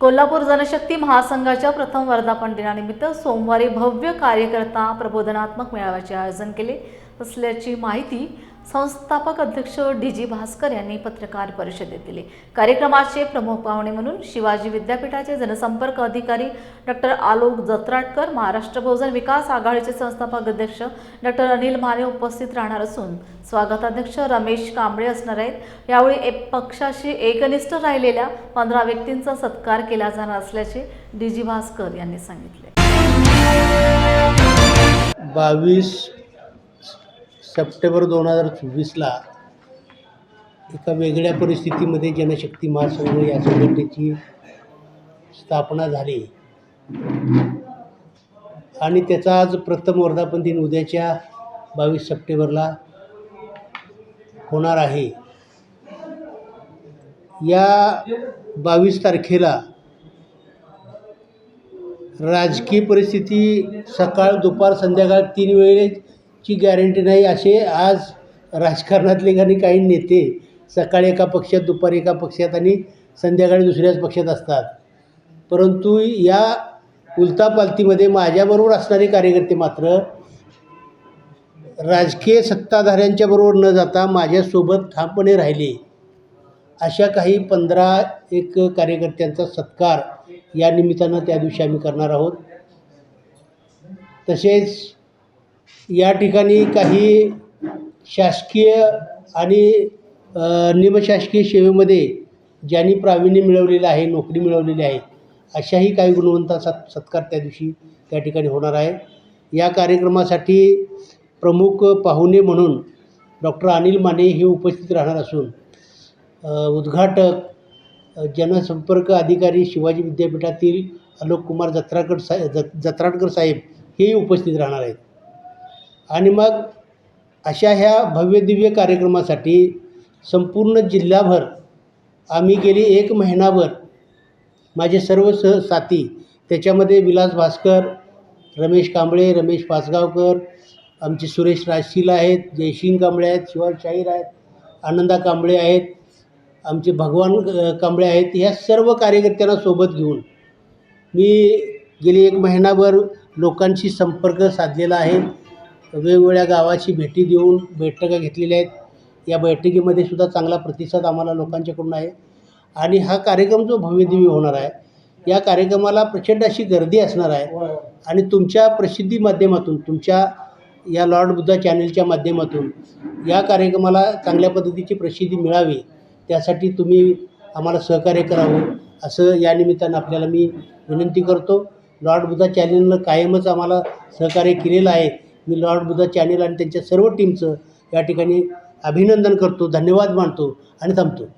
कोल्हापूर जनशक्ती महासंघाच्या प्रथम वर्धापन दिनानिमित्त सोमवारी भव्य कार्यकर्ता प्रबोधनात्मक मेळाव्याचे आयोजन केले. असल्याची माहिती संस्थापक अध्यक्ष डी जी भास्कर यांनी पत्रकार परिषदेत दिली. कार्यक्रमाचे प्रमुख पाहुणे म्हणून शिवाजी विद्यापीठाचे जनसंपर्क अधिकारी डॉक्टर आलोक जत्राटकर महाराष्ट्र बहुजन विकास आघाडीचे संस्थापक अध्यक्ष डॉक्टर अनिल माने उपस्थित राहणार असून स्वागताध्यक्ष रमेश कांबळे असणार आहेत. यावेळी एक पक्षाशी एकनिष्ठ राहिलेल्या पंधरा व्यक्तींचा सत्कार केला जाणार असल्याचे डी जी भास्कर यांनी सांगितले. बावीस सप्टेंबर दोन हजार चोवीसला एका वेगळ्या परिस्थितीमध्ये जनशक्ती महासंघ या संघटनेची स्थापना झाली. आणि त्याचा आज प्रथम वर्धापन दिन उद्याच्या बावीस सप्टेंबरला होणार आहे. या बावीस तारखेला राजकीय परिस्थिती सकाळ दुपार संध्याकाळ तीन ची गॅरंटी नाही असे आज राजकारणातले आणि काही नेते सकाळी एका पक्षात दुपारी एका पक्षात आणि संध्याकाळी दुसऱ्याच पक्षात असतात. परंतु या उलतापालतीमध्ये माझ्याबरोबर असणारे कार्यकर्ते मात्र राजकीय सत्ताधाऱ्यांच्या बरोबर न जाता माझ्यासोबत ठामपणे राहिले. अशा काही पंधरा एक कार्यकर्त्यांचा सत्कार या निमित्तानं त्या दिवशी आम्ही करणार आहोत. तसेच या ठिकाणी काही शासकीय आणि निमशासकीय सेवेमध्ये ज्यांनी प्रावीण्य मिळवलेलं आहे नोकरी मिळवलेली आहे अशाही काही गुणवंता सत् सत्कार त्या दिवशी त्या ठिकाणी होणार आहे. या कार्यक्रमासाठी प्रमुख पाहुणे म्हणून डॉक्टर अनिल माने हे उपस्थित राहणार असून उद्घाटक जनसंपर्क अधिकारी शिवाजी विद्यापीठातील आलोक कुमार जत्राकर सा जत्राटकर साहेब हेही उपस्थित राहणार आहेत. आणि मग अशा ह्या भव्यदिव्य कार्यक्रमासाठी संपूर्ण जिल्हाभर आम्ही गेली एक महिनाभर माझे सर्व सह साथी त्याच्यामध्ये विलास भास्कर रमेश कांबळे रमेश पाचगावकर आमचे सुरेश राजशील आहेत जयसिंग कांबळे आहेत शिवाज शाहीर आहेत आनंदा कांबळे आहेत आमचे भगवान कांबळे आहेत ह्या सर्व कार्यकर्त्यांना सोबत घेऊन मी गेली एक महिनाभर लोकांशी संपर्क साधलेला आहे. वेगवेगळ्या गावाची भेटी देऊन बैठका घेतलेल्या आहेत. या बैठकीमध्ये सुद्धा चांगला प्रतिसाद आम्हाला लोकांच्याकडून आहे. आणि हा कार्यक्रम जो भव्यदिव्य होणार आहे या कार्यक्रमाला प्रचंड अशी गर्दी असणार आहे. आणि तुमच्या प्रसिद्धी माध्यमातून तुमच्या या लॉर्ड बुद्धा चॅनलच्या माध्यमातून या कार्यक्रमाला चांगल्या पद्धतीची प्रसिद्धी मिळावी त्यासाठी तुम्ही आम्हाला सहकार्य करावं असं या निमित्तानं आपल्याला मी विनंती करतो. लॉर्ड बुद्धा चॅनलनं कायमच आम्हाला सहकार्य केलेलं आहे. मी लॉर्ड बुद्धा चॅनेल आणि त्यांच्या सर्व टीमचं या ठिकाणी अभिनंदन करतो धन्यवाद मानतो आणि थांबतो.